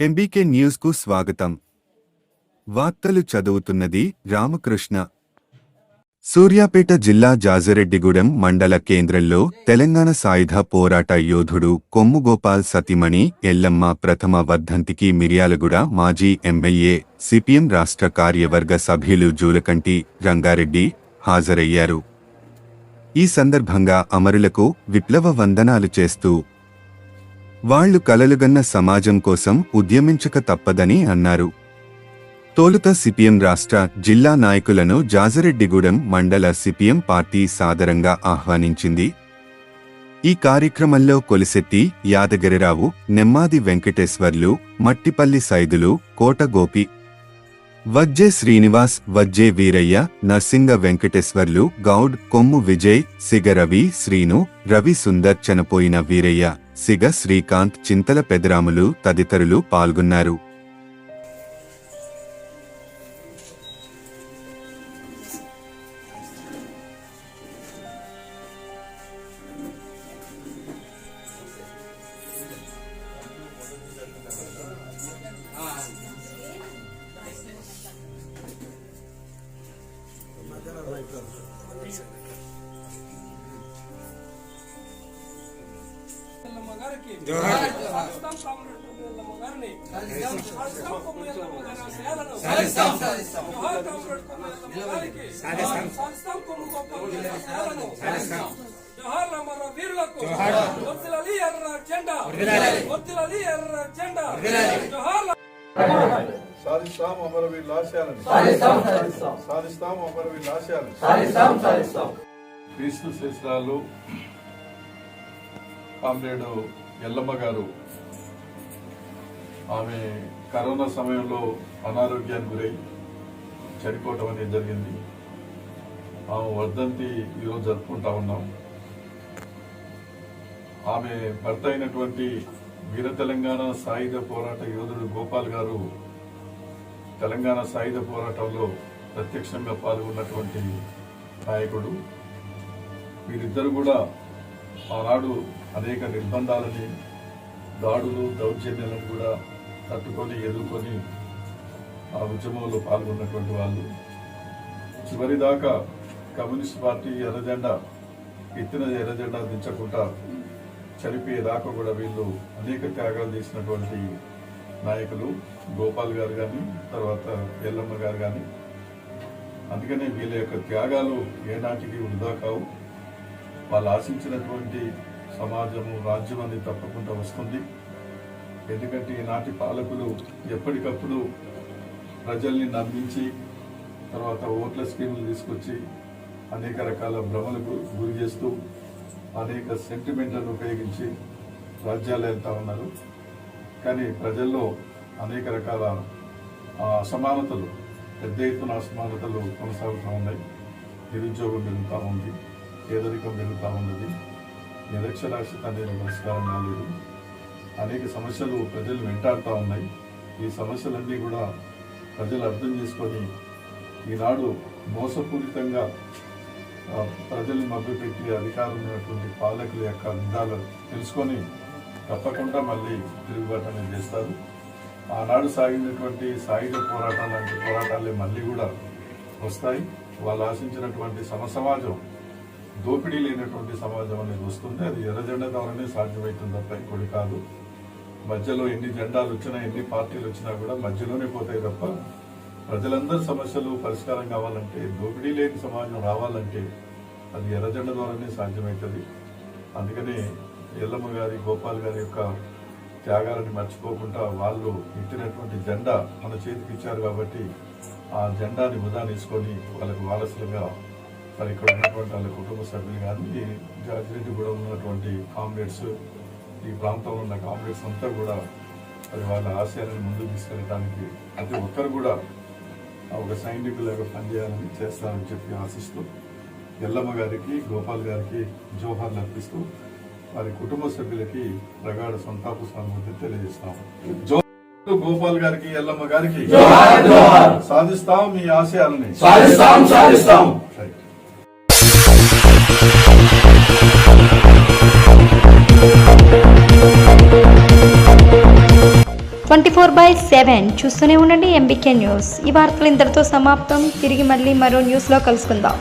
MBK న్యూస్కు స్వాగతం. వార్తలు చదువుతున్నది రామకృష్ణ. సూర్యాపేట జిల్లా జాజరెడ్డిగూడెం మండల కేంద్రంలో తెలంగాణ సాయుధ పోరాట యోధుడు కొమ్ముగోపాల్ సతీమణి ఎల్లమ్మ ప్రథమ వర్ధంతికి మిర్యాలగూడ మాజీ ఎమ్మెల్యే సిపిఎం రాష్ట్ర కార్యవర్గ సభ్యులు జూలకంటి రంగారెడ్డి హాజరయ్యారు. ఈ సందర్భంగా అమరులకు విప్లవ వందనాలు చేస్తూ వాళ్ళు కలలుగన్న సమాజం కోసం ఉద్యమించక తప్పదని అన్నారు. తోలుత సిపిఎం రాష్ట్ర జిల్లా నాయకులను జాజరెడ్డిగూడెం మండల సిపిఎం పార్టీ సాదరంగా ఆహ్వానించింది. ఈ కార్యక్రమంలో కొలిశెట్టి యాదగిరిరావు నెమ్మాది వెంకటేశ్వర్లు మట్టిపల్లి సైదులు కోట గోపి వజ్జే శ్రీనివాస్ వజ్జే వీరయ్య నర్సింగ వెంకటేశ్వర్లు గౌడ్ కొమ్ము విజయ్ సిగ రవి శ్రీను రవి సుందర్ చనిపోయిన వీరయ్య సిగ శ్రీకాంత్ చింతల పెదరాములు తదితరులు పాల్గొన్నారు. జెండా వద్దులది ఎర్ర జెండా జోహార్ సాధిస్తాం అమరవీరుల ఆశయాలను. సాధిస్తాం అమరవీరుల ఆశయాలను. క్రీస్తు శిశురాలు కామ్రేడు ఎల్లమ్మ గారు ఆమె కరోనా సమయంలో అనారోగ్యానికి గురై చనిపోవటం అనేది జరిగింది. ఆమె వర్ధంతి ఈరోజు జరుపుకుంటా ఉన్నాం. ఆమె భర్త అయినటువంటి వీర తెలంగాణ సాయుధ పోరాట యోధుడు గోపాల్ గారు తెలంగాణ సాయుధ పోరాటంలో ప్రత్యక్షంగా పాల్గొన్నటువంటి నాయకుడు. వీరిద్దరు కూడా ఆనాడు అనేక నిర్బంధాలని దాడులు దౌర్జన్యాలను కూడా తట్టుకొని ఎదుర్కొని ఆ ఉద్యమంలో పాల్గొన్నటువంటి వాళ్ళు. చివరిదాకా కమ్యూనిస్ట్ పార్టీ ఎర్రజెండా ఎత్తిన ఎర్రజెండా దించకుండా చనిపోయేదాకా కూడా వీళ్ళు అనేక త్యాగాలు చేసినటువంటి నాయకులు గోపాల్ గారు కానీ తర్వాత ఎల్లమ్మ గారు కానీ అందుకనే వీళ్ళ యొక్క త్యాగాలు ఏనాటికి వృధా కావు. వాళ్ళు ఆశించినటువంటి సమాజము రాజ్యం అనేది తప్పకుండా వస్తుంది. ఎందుకంటే ఈనాటి పాలకులు ఎప్పటికప్పుడు ప్రజల్ని నమ్మించి తర్వాత ఓట్ల స్కీములు తీసుకొచ్చి అనేక రకాల భ్రమలకు గురి చేస్తూ అనేక సెంటిమెంట్లను ఉపయోగించి రాజ్యాలు వెళ్తా ఉన్నారు. కానీ ప్రజల్లో అనేక రకాల అసమానతలు పెద్ద ఎత్తున అసమానతలు కొనసాగుతూ ఉన్నాయి. నిరుద్యోగం పెరుగుతూ ఉంది పేదరికం పెరుగుతూ ఉన్నది నిరక్షరాస్యత అనేది పరిష్కారం కాలేదు అనేక సమస్యలు ప్రజలు వెంటాడుతూ ఉన్నాయి. ఈ సమస్యలన్నీ కూడా ప్రజలు అర్థం చేసుకొని ఈనాడు మోసపూరితంగా ప్రజల్ని ప్రజల్ని మభ్యపెట్టి అధికారం ఉన్నటువంటి పాలకుల యొక్క విధాలు తెలుసుకొని తప్పకుండా మళ్ళీ తిరుగుబాటు అనేది చేస్తారు. ఆనాడు సాగినటువంటి సాయుధ పోరాటాలు లాంటి పోరాటాలే మళ్ళీ కూడా వస్తాయి. వాళ్ళు ఆశించినటువంటి సమ సమాజం దోపిడీ లేనటువంటి సమాజం అనేది వస్తుంది. అది ఎర్ర జెండా ద్వారానే సాధ్యమవుతుంది తప్ప ఇంకోటి కాదు. మధ్యలో ఎన్ని జెండాలు వచ్చినా ఎన్ని పార్టీలు వచ్చినా కూడా మధ్యలోనే పోతాయి తప్ప ప్రజలందరి సమస్యలు పరిష్కారం కావాలంటే దోపిడీ లేని సమాజం రావాలంటే అది ఎర్రజెండ ద్వారానే సాధ్యమవుతుంది. అందుకనే ఎల్లమ్మ గారి గోపాల్ గారి యొక్క త్యాగాలని మర్చిపోకుండా వాళ్ళు ఇచ్చినటువంటి జెండా మన చేతికి ఇచ్చారు కాబట్టి ఆ జెండాని వృధా తీసుకొని వాళ్ళకు వారసులుగా మరి ఇక్కడ ఉన్నటువంటి వాళ్ళ కుటుంబ సభ్యులు కానీ జాజిరెడ్డి కూడా ఉన్నటువంటి కామ్రేడ్స్ ఈ ప్రాంతంలో ఉన్న కామ్రేడ్స్ అంతా కూడా మరి వాళ్ళ ఆశయాలను ముందుకు తీసుకెళ్ళడానికి ప్రతి ఒక్కరు కూడా ఒక సైనికులుగా పనిచేయాలని చేస్తారని చెప్పి ఆశిస్తూ ఎల్లమ్మ గారికి గోపాల్ గారికి జోహార్లు అర్పిస్తూ వారి కుటుంబ సభ్యులకి ప్రగాఢ సంతాప సానుభూతి తెలియజేస్తాము గోపాల్ గారికి ఎల్లమ్మ గారికి సాధిస్తాం మీ ఆశయాలని. సాధిస్తాం సాధిస్తాం. ట్వంటీ ఫోర్ బై సెవెన్ చూస్తూనే ఉండండి ఎంబీకే న్యూస్. ఈ వార్తలు ఇంతటితో సమాప్తం. తిరిగి మళ్ళీ మరో న్యూస్లో కలుసుకుందాం.